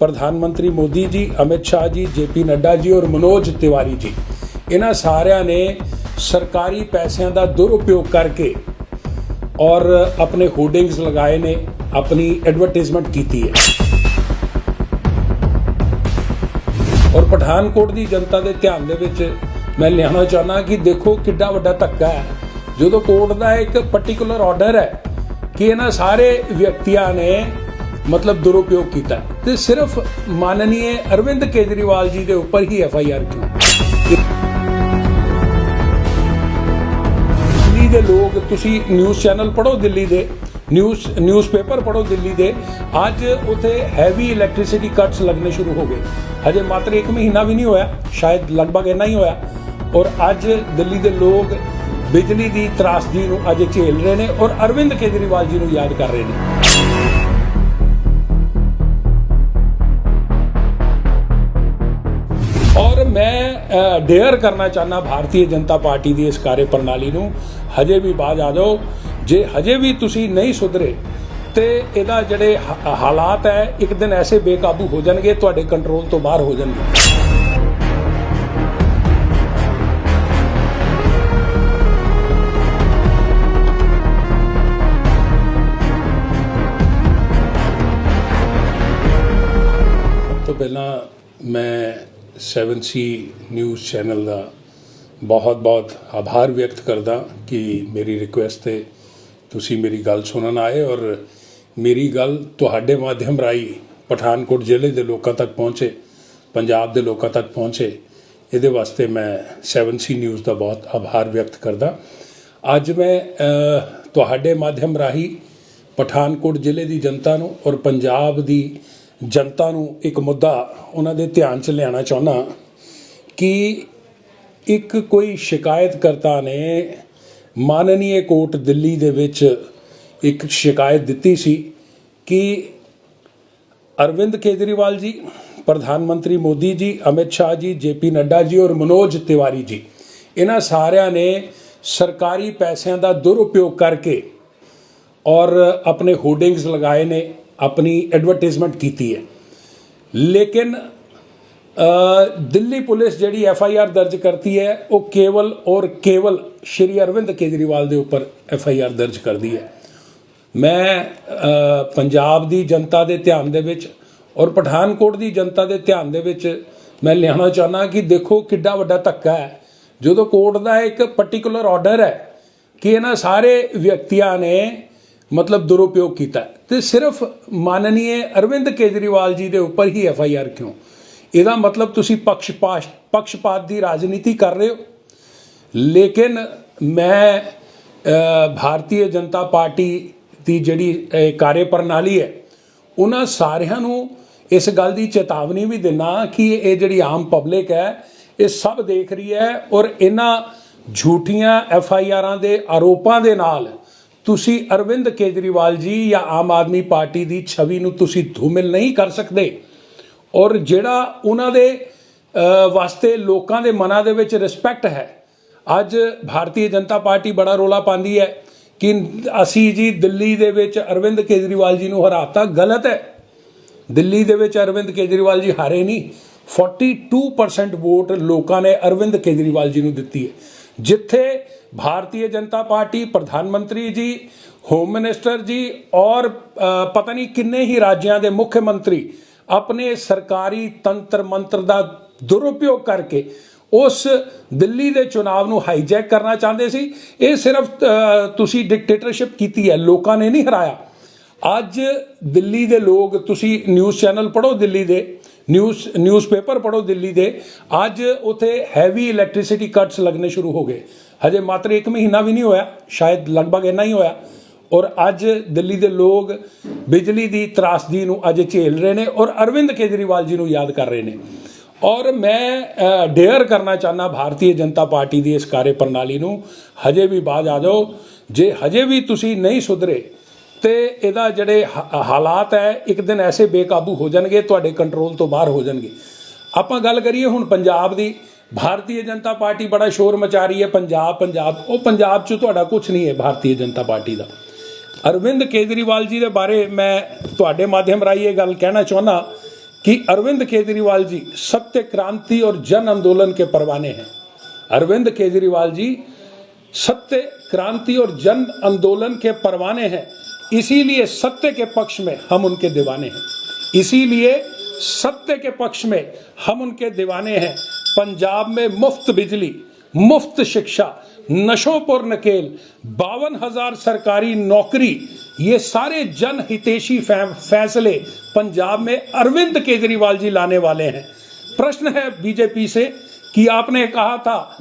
ਪ੍ਰਧਾਨ ਮੰਤਰੀ ਮੋਦੀ ਜੀ, ਅਮਿਤ ਸ਼ਾਹ ਜੀ ਜੇਪੀ ਨੱਡਾ ਜੀ ਔਰ ਮਨੋਜ ਤਿਵਾਰੀ ਜੀ, ਇਹਨਾਂ ਸਾਰਿਆਂ ਨੇ ਸਰਕਾਰੀ ਪੈਸਿਆਂ ਦਾ ਦੁਰਉਪਯੋਗ ਕਰਕੇ ਔਰ ਆਪਣੇ ਹੋਰਡਿੰਗਸ ਲਗਾਏ ਨੇ, ਆਪਣੀ ਐਡਵਰਟਾਈਜ਼ਮੈਂਟ ਕੀਤੀ ਹੈ। ਔਰ ਪਠਾਨਕੋਟ ਦੀ ਜਨਤਾ ਦੇ ਧਿਆਨ ਦੇ ਵਿੱਚ ਮੈਂ ਲਿਆਉਣਾ ਚਾਹੁੰਦਾ ਕਿ ਦੇਖੋ ਕਿੱਡਾ ਵੱਡਾ ਧੱਕਾ ਹੈ। ਜਦੋਂ ਕੋਰਟ ਦਾ ਇੱਕ ਪਾਰਟਿਕੂਲਰ ਆਰਡਰ ਹੈ ਕਿ ਇਹਨਾਂ ਸਾਰੇ ਵਿਅਕਤੀਆਂ ਨੇ ਮਤਲਬ ਦੁਰਉਪਯੋਗ ਕੀਤਾ। ਹੈ। ਤੇ ਸਿਰਫ ਮਾਨਨੀय ਅਰਵਿੰਦ ਕੇਜਰੀਵਾਲ ਜੀ ਦੇ ਉੱਪਰ ਹੀ ਐਫ ਆਈ ਆਰ ਕਿਉਂ? ਦਿੱਲੀ ਦੇ ਲੋਕ, ਤੁਸੀਂ ਨਿਊਜ਼ ਚੈਨਲ ਪੜ੍ਹੋ ਦਿੱਲੀ ਦੇ, ਨਿਊਜ਼, ਨਿਊਜ਼ਪੇਪਰ ਪੜ੍ਹੋ ਦਿੱਲੀ ਦੇ। ਅੱਜ ਉਥੇ ਹੈਵੀ ਇਲੈਕਟ੍ਰਿਸਿਟੀ ਕੱਟਸ ਲੱਗਣੇ ਸ਼ੁਰੂ ਹੋ ਗਏ। ਹਜੇ ਮਾਤਰ 1 ਮਹੀਨਾ ਵੀ ਨਹੀਂ ਹੋਇਆ, ਸ਼ਾਇਦ ਲਗਭਗ ਇੰਨਾ ਹੀ ਹੋਇਆ। ਔਰ ਅੱਜ ਦਿੱਲੀ ਦੇ ਲੋਕ ਬਿਜਲੀ ਦੀ ਤਰਾਸਦੀ ਨੂੰ ਅੱਜ ਝੇਲ ਰਹੇ ਨੇ ਔਰ ਅਰਵਿੰਦ ਕੇਜਰੀਵਾਲ ਜੀ ਨੂੰ ਯਾਦ ਕਰ ਰਹੇ ਨੇ। ਮੈਂ ਡੇਅਰ ਕਰਨਾ ਚਾਹਨਾ ਭਾਰਤੀ ਜਨਤਾ ਪਾਰਟੀ ਦੀ ਇਸ ਕਾਰਜ ਪ੍ਰਣਾਲੀ ਨੂੰ। ਹਜੇ ਵੀ ਬਾਜ ਆ ਜਾਓ। ਜੇ ਹਜੇ ਵੀ ਤੁਸੀਂ ਨਹੀਂ ਸੁਧਰੇ, ਤੇ ਇਹਦਾ ਜਿਹੜੇ ਹਾਲਾਤ ਹੈ, ਇੱਕ ਦਿਨ ਐਸੇ ਬੇਕਾਬੂ ਹੋ ਜਾਣਗੇ, ਤੁਹਾਡੇ ਕੰਟਰੋਲ ਤੋਂ ਬਾਹਰ ਹੋ ਜਾਣਗੇ। ਸਭ ਤੋਂ ਪਹਿਲਾਂ ਮੈਂ 7C ਨਿਊਜ਼ ਚੈਨਲ ਦਾ ਬਹੁਤ-ਬਹੁਤ ਆਭਾਰ ਵਿਅਕਤ ਕਰਦਾ ਕਿ ਮੇਰੀ ਰਿਕੁਐਸਟ ਤੇ ਤੁਸੀਂ ਮੇਰੀ ਗੱਲ ਸੁਣਨ ਆਏ ਔਰ ਮੇਰੀ ਗੱਲ ਤੁਹਾਡੇ ਮਾਧਿਅਮ ਰਾਹੀਂ ਪਠਾਨਕੋਟ ਜ਼ਿਲ੍ਹੇ ਦੇ ਲੋਕਾਂ ਤੱਕ ਪਹੁੰਚੇ, ਪੰਜਾਬ ਦੇ ਲੋਕਾਂ ਤੱਕ ਪਹੁੰਚੇ। ਇਹਦੇ ਵਾਸਤੇ ਮੈਂ 7C ਨਿਊਜ਼ ਦਾ ਬਹੁਤ ਆਭਾਰ ਵਿਅਕਤ ਕਰਦਾ। ਅੱਜ ਮੈਂ ਤੁਹਾਡੇ ਮਾਧਿਅਮ ਰਾਹੀਂ ਪਠਾਨਕੋਟ ਜ਼ਿਲ੍ਹੇ ਦੀ ਜਨਤਾ ਨੂੰ ਔਰ ਪੰਜਾਬ ਦੀ ਜਨਤਾ ਨੂੰ ਇੱਕ ਮੁੱਦਾ ਉਹਨਾਂ ਦੇ ਧਿਆਨ 'ਚ ਲਿਆਉਣਾ ਚਾਹੁੰਦਾ ਕਿ ਇੱਕ ਕੋਈ ਸ਼ਿਕਾਇਤਕਰਤਾ ਨੇ ਮਾਨਨੀਏ ਕੋਰਟ ਦਿੱਲੀ ਦੇ ਵਿੱਚ ਇੱਕ ਸ਼ਿਕਾਇਤ ਦਿੱਤੀ ਸੀ ਕਿ ਅਰਵਿੰਦ ਕੇਜਰੀਵਾਲ ਜੀ, ਪ੍ਰਧਾਨ ਮੰਤਰੀ ਮੋਦੀ ਜੀ, ਅਮਿਤ ਸ਼ਾਹ ਜੀ, ਜੇਪੀ ਨੱਡਾ ਜੀ ਔਰ ਮਨੋਜ ਤਿਵਾਰੀ ਜੀ, ਇਹਨਾਂ ਸਾਰਿਆਂ ਨੇ ਸਰਕਾਰੀ ਪੈਸਿਆਂ ਦਾ ਦੁਰਉਪਯੋਗ ਕਰਕੇ ਔਰ ਆਪਣੇ ਹੋਰਡਿੰਗਸ ਲਗਾਏ ਨੇ। ਆਪਣੀ ਐਡਵਰਟਾਈਜ਼ਮੈਂਟ ਕੀਤੀ ਹੈ। ਲੇਕਿਨ ਦਿੱਲੀ ਪੁਲਿਸ ਜਿਹੜੀ ਐਫ ਆਈ ਆਰ ਦਰਜ ਕਰਤੀ ਹੈ, ਉਹ ਕੇਵਲ ਔਰ ਕੇਵਲ ਸ਼੍ਰੀ ਅਰਵਿੰਦ ਕੇਜਰੀਵਾਲ ਦੇ ਉੱਪਰ ਐਫ ਆਈ ਆਰ ਦਰਜ ਕਰਦੀ ਹੈ। ਮੈਂ ਪੰਜਾਬ ਦੀ ਜਨਤਾ ਦੇ ਧਿਆਨ ਦੇ ਵਿੱਚ ਔਰ ਪਠਾਨਕੋਟ ਦੀ ਜਨਤਾ ਦੇ ਧਿਆਨ ਦੇ ਵਿੱਚ ਮੈਂ ਲਿਆਉਣਾ ਚਾਹੁੰਦਾ ਕਿ ਦੇਖੋ ਕਿੱਡਾ ਵੱਡਾ ਧੱਕਾ ਹੈ। ਜਦੋਂ ਕੋਰਟ ਦਾ ਇੱਕ ਪਾਰਟਿਕੂਲਰ ਆਰਡਰ ਹੈ ਕਿ ਇਹਨਾਂ ਸਾਰੇ ਵਿਅਕਤੀਆਂ ਨੇ ਮਤਲਬ ਦੁਰਉਪਯੋਗ ਕੀਤਾ ਹੈ। ਤੇ ਸਿਰਫ ਮਾਨਨੀਏ ਅਰਵਿੰਦ ਕੇਜਰੀਵਾਲ ਜੀ ਦੇ ਉੱਪਰ ਹੀ ਐਫ ਆਈ ਆਰ ਕਿਉਂ ਇਹਦਾ ਮਤਲਬ ਤੁਸੀਂ ਪੱਖਪਾਤ ਪੱਖਪਾਤ ਦੀ ਰਾਜਨੀਤੀ ਕਰ ਰਹੇ ਹੋ ਲੇਕਿਨ ਮੈਂ ਭਾਰਤੀ ਜਨਤਾ ਪਾਰਟੀ ਦੀ ਜਿਹੜੀ ਕਾਰਜ ਪ੍ਰਣਾਲੀ ਹੈ, ਉਹਨਾਂ ਸਾਰਿਆਂ ਨੂੰ ਇਸ ਗੱਲ ਦੀ ਚੇਤਾਵਨੀ ਵੀ ਦਿੰਨਾ ਕਿ ਇਹ ਜਿਹੜੀ ਆਮ ਪਬਲਿਕ ਹੈ, ਇਹ ਸਭ ਦੇਖ ਰਹੀ ਹੈ ਔਰ ਇਹਨਾਂ ਝੂਠੀਆਂ ਐਫ ਆਈ ਆਰਾਂ ਦੇ ਆਰੋਪਾਂ ਦੇ ਨਾਲ ਤੁਸੀਂ ਅਰਵਿੰਦ ਕੇਜਰੀਵਾਲ ਜੀ ਜਾਂ ਆਮ ਆਦਮੀ ਪਾਰਟੀ ਦੀ ਛਵੀ ਨੂੰ ਤੁਸੀਂ ਧੂਮਿਲ ਨਹੀਂ ਕਰ ਸਕਦੇ। ਔਰ ਜਿਹੜਾ ਉਹਨਾਂ ਦੇ ਵਾਸਤੇ ਲੋਕਾਂ ਦੇ ਮਨਾਂ ਦੇ ਵਿੱਚ ਰਿਸਪੈਕਟ ਹੈ, ਅੱਜ ਭਾਰਤੀ ਜਨਤਾ ਪਾਰਟੀ ਬੜਾ ਰੋਲਾ ਪਾਉਂਦੀ ਹੈ ਕਿ ਅਸੀਂ ਜੀ ਦਿੱਲੀ ਦੇ ਵਿੱਚ ਅਰਵਿੰਦ ਕੇਜਰੀਵਾਲ ਜੀ ਨੂੰ ਹਰਾਤਾ, ਗਲਤ ਹੈ। ਦਿੱਲੀ ਦੇ ਵਿੱਚ ਅਰਵਿੰਦ ਕੇਜਰੀਵਾਲ ਜੀ ਹਾਰੇ ਨਹੀਂ। 42% ਵੋਟ ਲੋਕਾਂ ਨੇ ਅਰਵਿੰਦ ਕੇਜਰੀਵਾਲ ਜੀ ਨੂੰ ਦਿੱਤੀ ਹੈ। ਜਿੱਥੇ ਭਾਰਤੀ ਜਨਤਾ ਪਾਰਟੀ ਪ੍ਰਧਾਨ ਮੰਤਰੀ ਜੀ ਹੋਮ ਮਿਨਿਸਟਰ ਜੀ ਔਰ ਪਤਾ ਨਹੀਂ ਕਿੰਨੇ ਹੀ ਰਾਜਿਆਂ ਦੇ ਮੁੱਖ ਮੰਤਰੀ ਆਪਣੇ ਸਰਕਾਰੀ ਤੰਤਰ ਮੰਤਰ ਦਾ ਦੁਰਉਪਯੋਗ ਕਰਕੇ ਉਸ ਦਿੱਲੀ ਦੇ ਚੁਣਾਵ ਨੂੰ ਹਾਈਜੈਕ ਕਰਨਾ ਚਾਹੁੰਦੇ ਸੀ ਇਹ ਸਿਰਫ ਤੁਸੀਂ ਡਿਕਟੇਟਰਸ਼ਿਪ ਕੀਤੀ ਹੈ ਲੋਕਾਂ ਨੇ ਨਹੀਂ ਹਰਾਇਆ ਅੱਜ ਦਿੱਲੀ ਦੇ ਲੋਕ ਤੁਸੀਂ ਨਿਊਜ਼ ਚੈਨਲ ਪੜ੍ਹੋ ਦਿੱਲੀ ਦੇ ਨਿਊਜ਼, ਨਿਊਜ਼ਪੇਪਰ ਪੜ੍ਹੋ ਦਿੱਲੀ ਦੇ। ਅੱਜ ਉਥੇ ਹੈਵੀ ਇਲੈਕਟ੍ਰਿਸਿਟੀ ਕੱਟਸ ਲੱਗਣੇ ਸ਼ੁਰੂ ਹੋ ਗਏ। ਹਜੇ ਮਾਤਰ 1 ਮਹੀਨਾ ਵੀ ਨਹੀਂ ਹੋਇਆ, ਸ਼ਾਇਦ ਲਗਭਗ ਇੰਨਾ ਹੀ ਹੋਇਆ। ਔਰ ਅੱਜ ਦਿੱਲੀ ਦੇ ਲੋਕ ਬਿਜਲੀ ਦੀ ਤਰਾਸਦੀ ਨੂੰ ਅੱਜ ਝੇਲ ਰਹੇ ਨੇ ਔਰ ਅਰਵਿੰਦ ਕੇਜਰੀਵਾਲ ਜੀ ਨੂੰ ਯਾਦ ਕਰ ਰਹੇ ਨੇ। ਔਰ ਮੈਂ ਡੇਅਰ ਕਰਨਾ ਚਾਹਨਾ ਭਾਰਤੀ ਜਨਤਾ ਪਾਰਟੀ ਦੀ ਇਸ ਕਾਰਜ ਪ੍ਰਣਾਲੀ ਨੂੰ। ਹਜੇ ਵੀ ਬਾਜ ਆ ਜਾਓ। ਜੇ ਹਜੇ ਵੀ ਤੁਸੀਂ ਨਹੀਂ ਸੁਧਰੇ ਤੇ ਇਹਦਾ ਜਿਹੜੇ ਹਾ- ਹਾਲਾਤ ਹੈ ਇੱਕ ਦਿਨ ਐਸੇ ਬੇਕਾਬੂ ਹੋ ਜਾਣਗੇ ਤੁਹਾਡੇ ਕੰਟਰੋਲ ਤੋਂ ਬਾਹਰ ਹੋ ਜਾਣਗੇ ਆਪਾਂ ਗੱਲ ਕਰੀਏ ਹੁਣ ਪੰਜਾਬ ਦੀ ਭਾਰਤੀ ਜਨਤਾ ਪਾਰਟੀ ਬੜਾ ਸ਼ੋਰ ਮਚਾ ਰਹੀ ਹੈ ਪੰਜਾਬ ਪੰਜਾਬ ਉਹ ਪੰਜਾਬ 'ਚ ਤੁਹਾਡਾ ਕੁਝ ਨਹੀਂ ਹੈ ਭਾਰਤੀ ਜਨਤਾ ਪਾਰਟੀ ਦਾ ਅਰਵਿੰਦ ਕੇਜਰੀਵਾਲ ਜੀ ਦੇ ਬਾਰੇ ਮੈਂ ਤੁਹਾਡੇ ਮਾਧਿਅਮ ਰਾਹੀਂ ਇਹ ਗੱਲ ਕਹਿਣਾ ਚਾਹੁੰਦਾ कि अरविंद केजरीवाल जी सत्य क्रांति और जन आंदोलन के परवाने हैं अरविंद केजरीवाल जी सत्य क्रांति और जन आंदोलन के परवाने हैं इसीलिए सत्य के पक्ष में हम उनके दीवाने हैं। इसीलिए सत्य के पक्ष में हम उनके दीवाने हैं। पंजाब में मुफ़्त बिजली, मुफ़्त शिक्षा नशों पर नकेल बावन हज़ार सरकारी नौकरी, ये सारे जन हितेशी फैसले पंजाब में अरविंद केजरीवाल जी लाने वाले हैं। प्रश्न है बीजेपी से कि आपने कहा था,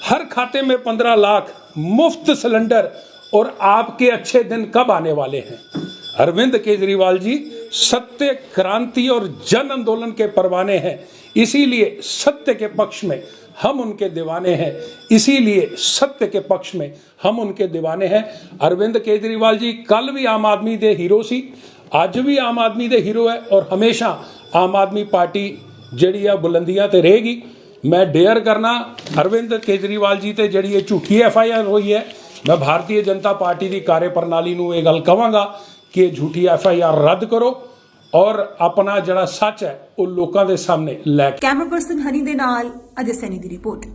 हर खाते में पंद्रह लाख मुफ़्त सिलेंडर और आपके अच्छे दिन कब आने वाले हैं अरविंद केजरीवाल जी सत्य क्रांति और जन आंदोलन के परवाने हैं इसीलिए सत्य के पक्ष में हम उनके दीवाने हैं इसीलिए सत्य के पक्ष में हम उनके दीवाने हैं अरविंद केजरीवाल जी कल भी आम आदमी ਦੇ ਹੀਰੋ ਸੀ ਅੱਜ ਵੀ ਆਮ ਆਦਮੀ ਦੇ ਹੀਰੋ ਹੈ ਔਰ ਹਮੇਸ਼ਾ ਆਮ ਆਦਮੀ ਪਾਰਟੀ ਜਿਹੜੀ ਆ ਬੁਲੰਦੀਆਂ ਤੇ ਰਹੇਗੀ ਮੈਂ ਡੇਅਰ ਕਰਨਾ ਅਰਵਿੰਦ ਕੇਜਰੀਵਾਲ ਜੀ ਤੇ ਜਿਹੜੀ ਇਹ ਝੂਠੀ ਐਫ ਆਈ ਆਰ ਹੋਈ ਹੈ ਮੈਂ ਭਾਰਤੀ ਜਨਤਾ ਪਾਰਟੀ ਦੀ ਕਾਰਜਪ੍ਰਣਾਲੀ ਨੂੰ ਇਹ ਗੱਲ ਕਵਾਂਗਾ ਕਿ ਇਹ ਝੂਠੀ ਐਫ ਆਈ ਆਰ ਰੱਦ ਕਰੋ ਔਰ ਆਪਣਾ ਜਿਹੜਾ ਸੱਚ ਹੈ, ਉਹ ਲੋਕਾਂ ਦੇ ਸਾਹਮਣੇ ਲੈ ਕੇ ਕੈਮਰਾ ਪਰਸਨ ਹਨੀ ਦੇ ਨਾਲ ਅਜੇ ਸੈਨੀ ਦੀ ਰਿਪੋਰਟ।